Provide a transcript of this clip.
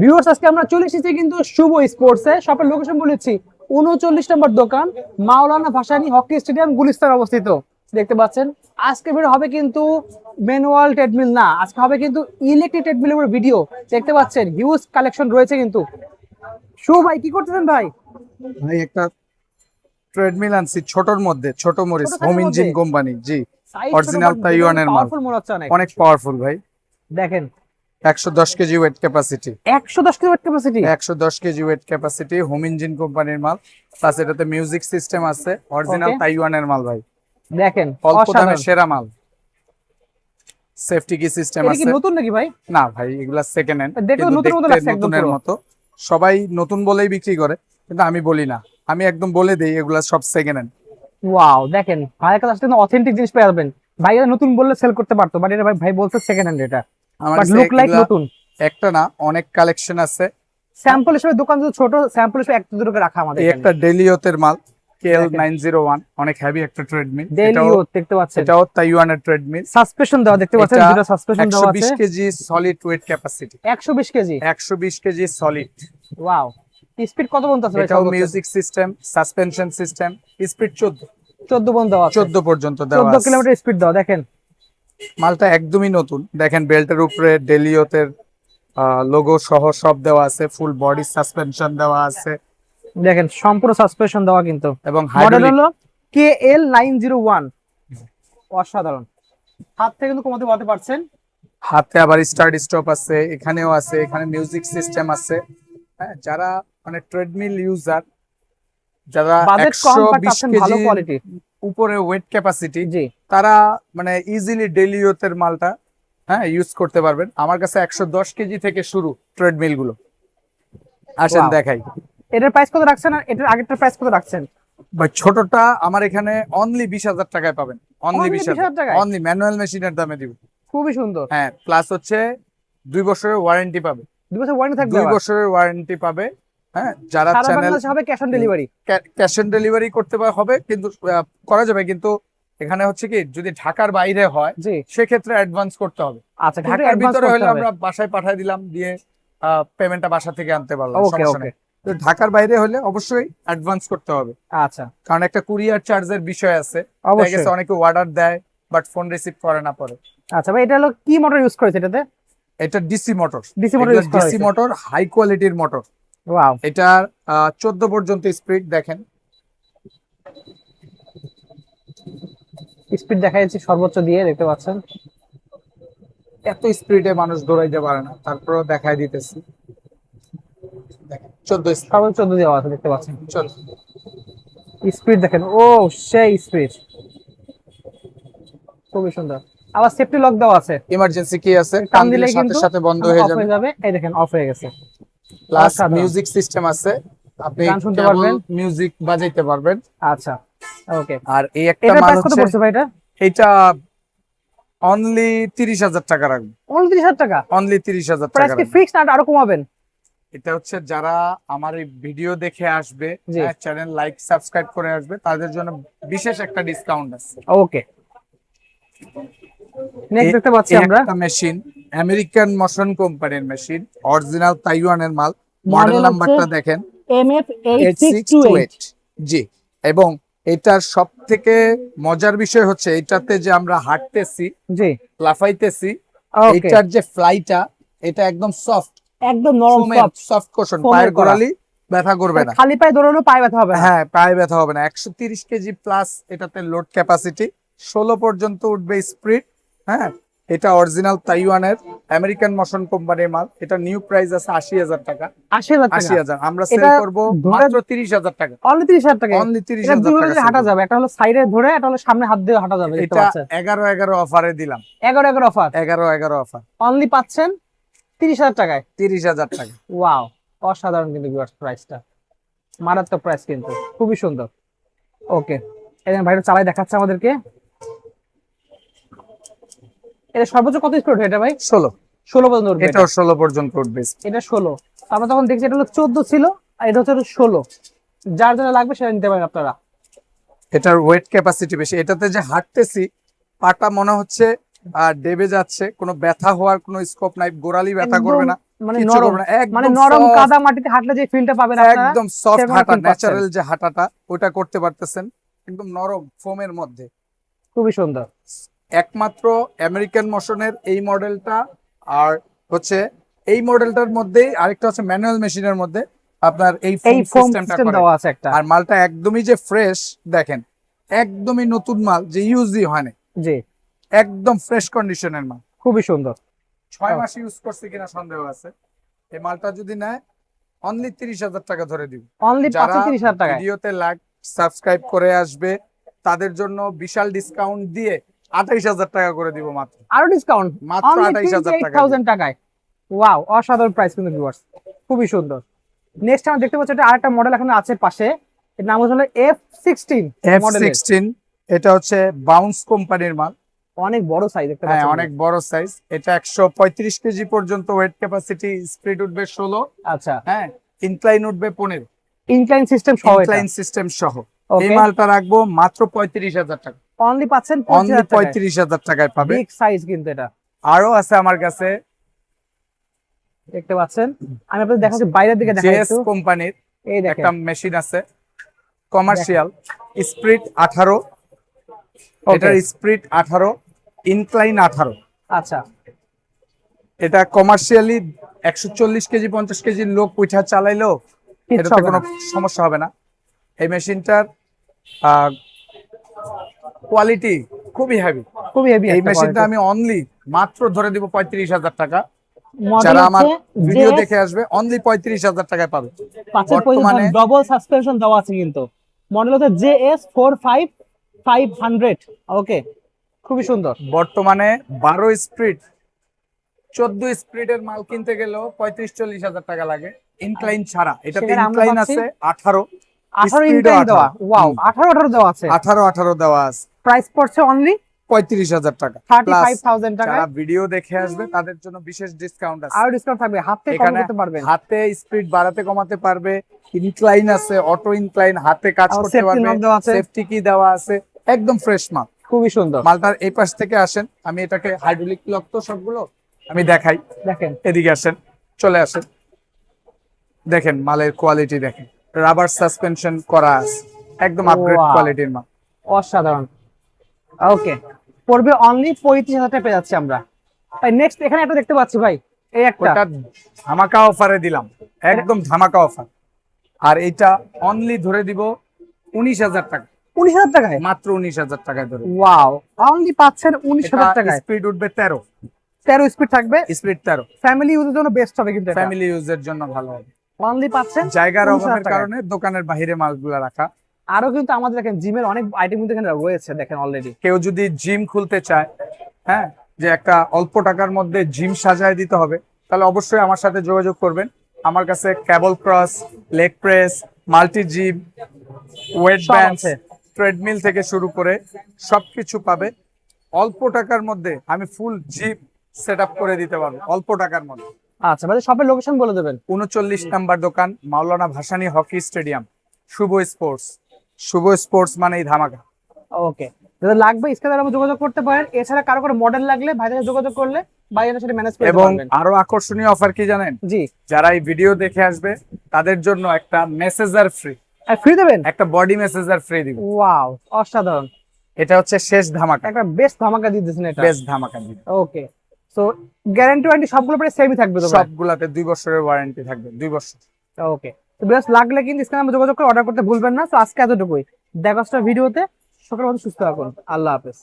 Viewers আজকে আমরা চলে এসেছি কিন্তু শুভ স্পোর্টসে শপের লোকেশন বলেছি উনচল্লিশ নম্বর দোকান মাওলানা ভাসানী হকি স্টেডিয়াম গুলিস্তান অবস্থিত। দেখতে পাচ্ছেন আজকে ভিডিও হবে কিন্তু ম্যানুয়াল ট্রেডমিল না আজকে হবে কিন্তু ইলেকট্রিক ট্রেডমিলের উপর ভিডিও দেখতে পাচ্ছেন হিউজ কালেকশন রয়েছে কিন্তু। শুভ ভাই কি করতেছেন ভাই? ভাই একটা ট্রেডমিল আনছি ছোটর মধ্যে ছোট মরিস হোম ইঞ্জিন কোম্পানি জি Original তাইওয়ানের মাল। অনেক। পাওয়ারফুল ভাই। দেখেন একশো দশ কেজি ওয়েট ক্যাপাসিটি একশো দশ কিলো ক্যাপাসিটি একশো দশ KG weight capacity home engine কোম্পানির মাল। প্লাস এটাতে মিউজিক সিস্টেম আছে অরিজিনাল তাইওয়ানের মাল ভাই। দেখেন অল্প দামে। সেরা মাল। সেফটি কি সিস্টেম এটা কি নতুন নাকি ভাই? না ভাই এগুলা সেকেন্ড হ্যান্ড দেখতে নতুন মতো লাগছে একদম নতুনের মতো। সবাই নতুন বলেই বিক্রি করে কিন্তু আমি বলি না। আমি একদম বলে দেই এগুলা সব সেকেন্ড হ্যান্ড ওয়াও দেখেন ভাইয়ের কাছে অথেন্টিক জিনিস পেয়ে যাবেন। ভাই নতুন বললে সেল করতে পারতো বাট এটা ভাই ভাই বলছে সেকেন্ড হ্যান্ড এটা। আমার লুক লাইক নতুন। একটা না অনেক কালেকশন আছে। স্যাম্পল হিসেবে দোকান যদি ছোট স্যাম্পল হিসেবে একটা দুটো রাখা আমাদের একটা ডেলিওতের মাল কেএল অনেক হেভি একটা ট্রেডমিল ডেইলি দেখতে পাচ্ছেন। এটাও তাইওয়ানের ট্রেডমিল সাসপেনশন দেওয়া দেখতে পাচ্ছেন দুটো সাসপেনশন একশো দেওয়া বিশ আছে KG solid weight capacity 120 KG? একশো বিশ কেজি সলিড ওয়াও স্পিড কত পর্যন্ত আছে এটাও music system suspension system speed চোদ্দ। 14 পর্যন্ত দেওয়া আছে। পর্যন্ত দেওয়া 14 কিলোমিটার স্পিড দাও দেখেন। মালটা একদমই নতুন। দেখেন বেল্টের উপরে ডেলিওতের লোগো সহ সব দেওয়া আছে ফুল বডি সাসপেনশন দেওয়া আছে। দেখেন সম্পূর্ণ সাসপেনশন দেওয়া কিন্তু। এবং মডেল হলো KL 901 অসাধারণ। হাত থেকে কিন্তু কমাতে বলতে পারছেন। হাতে আবার স্টার্ট স্টপ আছে এখানেও আছে এখানে মিউজিক সিস্টেম আছে। হ্যাঁ যারা মানে ট্রেডমিল ইউজার যারা বাজেট কম একশো বিশ ভালো কেজি কোয়ালিটি উপরে ওয়েট ক্যাপাসিটি জি। তারা মানে ইজিলি ডেলিওতের মালটা হ্যাঁ ইউজ করতে পারবেন। আমার কাছে একশো দশ কেজি থেকে শুরু ট্রেডমিলগুলো। আসেন দেখাই। এটার প্রাইস কত রাখছেন আর এটার আগেরটার প্রাইস কত রাখছেন? ভাই ছোটটা আমার এখানে অনলি বিশ হাজার টাকায় পাবেন। অনলি বিশ 20,000 হাজার? অনলি ম্যানুয়াল মেশিনের দামে দিব। খুবই সুন্দর। হ্যাঁ প্লাস হচ্ছে দুই বছরের ওয়ারেন্টি পাবে। দুই বছর ওয়ারেন্টি থাকবে দুই বছরের ওয়ারেন্টি পাবে। হ্যাঁ যারা চ্যানেল হবে cash on delivery cash on delivery করতে হবে কিন্তু করা যাবে কিন্তু এখানে হচ্ছে কি যদি ঢাকার বাইরে হয় সেক্ষেত্রে অ্যাডভান্স করতে হবে। আচ্ছা ঢাকার ভিতরে হলে আমরা বাসায় পাঠিয়ে দিলাম দিয়ে পেমেন্টটা বাসা থেকে আনতে পারলাম সমস্যা নেই। ঢাকার বাইরে হলে অবশ্যই অ্যাডভান্স করতে হবে। আচ্ছা। কারণ একটা কুরিয়ার চার্জের বিষয় আছে। অবশ্যই। অনেকে অর্ডার দেয় বাট ফোন রিসিভ করে না পরে। আচ্ছা ভাই এটা হলো কি মোটর ইউজ করেছে এটাতে? এটা DC motor DC motor DC motor high কোয়ালিটির মোটর এটার চোদ্দ পর্যন্ত স্পিড দেখেন। স্পিড দেখা যাচ্ছে সর্বোচ্চ দিয়ে দেখতে পাচ্ছেন। এত স্পিডে মানুষ দৌড়াইতে পারে না তারপরেও দেখাই দিতেছি। দেখেন চোদ্দ সর্বোচ্চ 14 দেওয়া আছে দেখতে পাচ্ছেন। চল স্পিড দেখেন ও সেই স্পিড। খুবই সুন্দর। আবার সেফটি লক দেওয়া আছে। ইমার্জেন্সি কি আছে টান দিলে সাথে কিন্তু সাথে বন্ধ হয়ে যাবে। এই দেখেন অফ হয়ে গেছে। প্লাস মিউজিক সিস্টেম আছে। আপনি গান শুনতে পারবেন। মিউজিক বাজাইতে পারবেন। আচ্ছা ওকে। আর এই একটা মাল কত পড়ছে ভাই এটা? এটা অনলি তিরিশ হাজার টাকা রাখব। 29000 টাকা? অনলি তিরিশ হাজার প্রাইস কি। ফিক্সড না আরও কমাবেন? এটা হচ্ছে যারা আমার এই ভিডিও দেখে আসবে। চ্যানেল লাইক সাবস্ক্রাইব করে আসবে তাদের জন্য বিশেষ একটা ডিসকাউন্ট আছে। ওকে। নেক্সট দেখতে পাচ্ছি আমরা। একটা মেশিন আমেরিকান মোশন কোম্পানির মেশিন অরিজিনাল তাইওয়ানের মাল। মডেল নাম্বারটা দেখেন। জি এবং এটার সব থেকে মজার বিষয় হচ্ছে এটাতে যে আমরা হাঁটতেছি জি। লাফাইতেছি এটার যে ফ্লাইটা এটা একদম সফট একদম নরম সফট সফট কোশন পায়ের গোড়ালি ব্যথা করবে না। খালি পায়ে দৌড়ানো পায়ে ব্যথা হবে হ্যাঁ পায়ে ব্যথা হবে না। একশো তিরিশ কেজি প্লাস এটাতে লোড ক্যাপাসিটি ষোলো পর্যন্ত উঠবে স্পিড হ্যাঁ? এটা অরিজিনাল তাইওয়ানের আমেরিকান মোশন কোম্পানির মাল। এটা নিউ প্রাইস আছে আশি হাজার টাকা। 80000 আশি হাজার। আমরা সেল এটা করব মাত্র তিরিশ হাজার টাকা। অনলি 30000 টাকা। অনলি তিরিশ এটা হাজার হাঁটা যাবে একটা হলো সাইডে ধরে একটা হলো সামনে হাত দিয়ে হাঁটা যাবে এটা এগারো এগারো অফারে দিলাম। 11 11 অফার এগারো এগারো অফার অনলি পাচ্ছেন 30000 টাকায়। তিরিশ হাজার টাকা। ওয়াও অসাধারণ কিন্তু ভিউয়ার্স প্রাইসটা মারাত্মক প্রাইস কিন্তু। খুবই সুন্দর। ওকে ভাইটা চালাই দেখাচ্ছে আমাদেরকে। এটা সর্বোচ্চ কত স্পিড এটা ভাই? ষোলো। ষোলো পর্যন্ত উঠবে এটা। ষোলো পর্যন্ত উঠবে। এটা ষোলো। আমরা তখন দেখছি এটা হলো চোদ্দ ছিল আর এটা হচ্ছে ষোলো। যার জন্য লাগবে সেটা নিতে পারেন আপনারা। এটার ওয়েট ক্যাপাসিটি বেশি। এটাতে যে হাঁটতেছি পাটা মনে হচ্ছে আর ডেবে যাচ্ছে কোনো ব্যথা হওয়ার কোনো স্কোপ নাই গোড়ালি ব্যথা করবে না মানে নরম মানে নরম কাদা মাটিতে হাঁটলে যে ফিলটা পাবেন আপনারা একদম সফট হাঁটা ন্যাচারাল যে হাঁটাটা ওটা করতে পারতেছেন একদম নরম ফোমের মধ্যে। খুবই সুন্দর। একমাত্র আমেরিকান মোশনের এই মডেলটা আর হচ্ছে এই মডেলটার মধ্যেই আরেকটা হচ্ছে ম্যানুয়াল মেশিনের মধ্যে আপনার এই ফোম সিস্টেমটা সিস্টেম দেওয়া আছে একটা। আর মালটা একদমই যে ফ্রেশ দেখেন একদমই নতুন মাল যে ইউজই হয় না জি। একদম ফ্রেশ কন্ডিশনের মাল। খুবই সুন্দর। ছয়। মাস ইউজ করছে কিনা সন্দেহ আছে। এই মালটা যদি নেয় অনলি তিরিশ হাজার টাকা ধরে দিব। অনলি তিরিশ হাজার টাকায়। ভিডিওতে লাইক সাবস্ক্রাইব করে আসবে তাদের জন্য বিশাল ডিসকাউন্ট দিয়ে আঠাইশ হাজার টাকা করে দিব মাত্র। আরও ডিসকাউন্ট মাত্র আঠাইশ হাজার টাকা টাকায়। ওয়াও অসাধারণ প্রাইস কিন্তু ভিউয়ার্স খুবই সুন্দর। নেক্সট আমরা দেখতে পাচ্ছি এটা আরেকটা মডেল এখন আছে পাশে। এর নাম হলো এফ সিক্সটিন এফ সিক্সটিন এটা হচ্ছে বাউন্স কোম্পানির মাল। অনেক বড় সাইজ দেখতে হ্যাঁ অনেক বড় সাইজ এটা একশো পঁয়ত্রিশ কেজি পর্যন্ত ওয়েট ক্যাপাসিটি স্পিড উঠবে ষোলো। আচ্ছা। হ্যাঁ ইনক্লাইন উঠবে পনেরো। ইনক্লাইন সিস্টেম সহ ইনক্লাইন সিস্টেম সহ। এই মালটা রাখব মাত্র পঁয়ত্রিশ হাজার টাকা। অনলি পাচ্ছেন অনলি পঁয়ত্রিশ হাজার টাকায় পাবে। বিগ সাইজ কিন্তু এটা। আরও আছে আমার কাছে। দেখতে পাচ্ছেন? আমি আপনাদের দেখাচ্ছি বাইরের দিকে দেখাই একটু। কোম্পানির এই দেখেন। একটা মেশিন আছে। কমার্শিয়াল স্প্রিট আঠারো। এটার স্প্রিট আঠারো ইনক্লাইন আঠারো। আচ্ছা। এটা কমার্শিয়ালি একশো চল্লিশ কেজি পঞ্চাশ কেজির লোক উঠা চালাইলেও কিচ্ছু এটাতে কোনো সমস্যা হবে না। এই মেশিনটার কোয়ালিটি খুবই হেভি খুবই হেভি এই মেশিনটা আমি অনলি মাত্র ধরে দিব পঁয়ত্রিশ হাজার টাকা। যারা আমার ভিডিও দেখে আসবে অনলি পঁয়ত্রিশ হাজার টাকায় পাবে। বর্তমানে- ডবল সাসপেনশন দেওয়া আছে কিন্তু। মডেল হচ্ছে J S four five five hundred okay খুবই সুন্দর। বর্তমানে বারো স্প্রিড চোদ্দ স্প্রিডের মাল কিনতে গেলেও পঁয়ত্রিশ চল্লিশ হাজার টাকা লাগে। ইনক্লাইন ছাড়া। এটাতে ইনক্লাইন আছে আঠারো। আঠারো ইনক্লাইন দেওয়া। ওয়াও। আঠারো আঠারো দেওয়া আছে। আঠারো আঠারো দেওয়া আছে। প্রাইস পড়ছে অনলি পঁয়ত্রিশ হাজার টাকা। যারা ভিডিও দেখে আসবে তাদের জন্য বিশেষ ডিসকাউন্ট আছে। আরও ডিসকাউন্ট থাকবে। হাতে করতে পারবেন। হাতে স্পিড বাড়াতে কমাতে পারবে ইনক্লাইন আছে অটো ইনক্লাইন হাতে কাজ করতে পারবে। সেফটি কি দেওয়া আছে একদম ফ্রেশ মাল। খুবই সুন্দর। মালটার এই পাশ থেকে আসেন আমি এটাকে হাইড্রোলিক লক তো সবগুলো আমি দেখাই। দেখেন। এদিকে আসেন চলে আসেন। দেখেন মালের কোয়ালিটি দেখেন। রাবার সাসপেনশন করা আছে একদম আপগ্রেড কোয়ালিটির মাল। অসাধারণ। ওকে পড়বে অনলি পঁয়ত্রিশ হাজার টাকা পেয়ে যাচ্ছি আমরা। ভাই নেক্সট এখানে একটা দেখতে পাচ্ছি ভাই এই একটা। ধামাকা অফারে দিলাম। একদম ধামাকা অফার আর এটা অনলি ধরে দিব উনিশ হাজার টাকা। উনিশ হাজার টাকায়? মাত্র উনিশ হাজার টাকায় ধরে ওয়াও অনলি পাচ্ছেন উনিশ হাজার টাকায়। স্পিড উঠবে তেরো। তেরো স্পিড থাকবে? স্পিড তেরো। ফ্যামিলি ইউজের জন্য বেস্ট হবে কিন্তু ফ্যামিলি ইউজের জন্য ভালো হবে। অনলি পাচ্ছেন জায়গার 19,000 অভাবের কারণে দোকানের বাইরে মালগুলা রাখা আরও কিন্তু আমাদের দেখেন জিমের অনেক আইটেম কিন্তু এখানে রয়েছে দেখেন অলরেডি কেউ যদি জিম খুলতে চায় হ্যাঁ যে একটা অল্প টাকার মধ্যে জিম সাজায় দিতে হবে তাহলে অবশ্যই আমার সাথে যোগাযোগ করবেন। আমার কাছে cable cross leg press multi gym weight band treadmill থেকে শুরু করে সবকিছু পাবে। অল্প টাকার মধ্যে আমি ফুল জিম সেট আপ করে দিতে পারব অল্প টাকার মধ্যে। আচ্ছা মানে শপের লোকেশন বলে দেবেন। উনচল্লিশ নাম্বার দোকান Maulana Bhasani hockey stadium Shubho sports. Shubho sports মানেই ধামাকা। ওকে যাদের লাগবে স্ক্রিনে আমরা যোগাযোগ করতে পারেন। এছাড়া কারও কোনো মডেল লাগলে ভাইদের যোগাযোগ করলে ভাইয়ের সাথে ম্যানেজ করে এবং আরও আকর্ষণীয় অফার কি জানেন? জি। যারা এই ভিডিও দেখে আসবে তাদের জন্য একটা মেসেজার ফ্রি ফ্রি দেবেন? একটা বডি মেসেজার ফ্রি দিব। ওয়াও অসাধারণ। এটা হচ্ছে শেষ ধামাকা। একটা বেস্ট ধামাকা দিয়ে দিয়েছেন এটা। বেস্ট ধামাকা দিব ওকে সো গ্যারান্টি ওয়ারেন্টি সবগুলো প্রায় সেমই থাকবে তো সবগুলাতে দুই বছরের ওয়ারেন্টি থাকবে দুই বছর। ওকে তো বেশ লাগলে কিন্তু স্ক্রিনে যোগাযোগ করে অর্ডার করতে ভুলবেন না। তো আজকে এতটুকুই। দেখা ভিডিওতে। সকাল মতো সুস্থ থাকুন। আল্লাহ হাফেজ।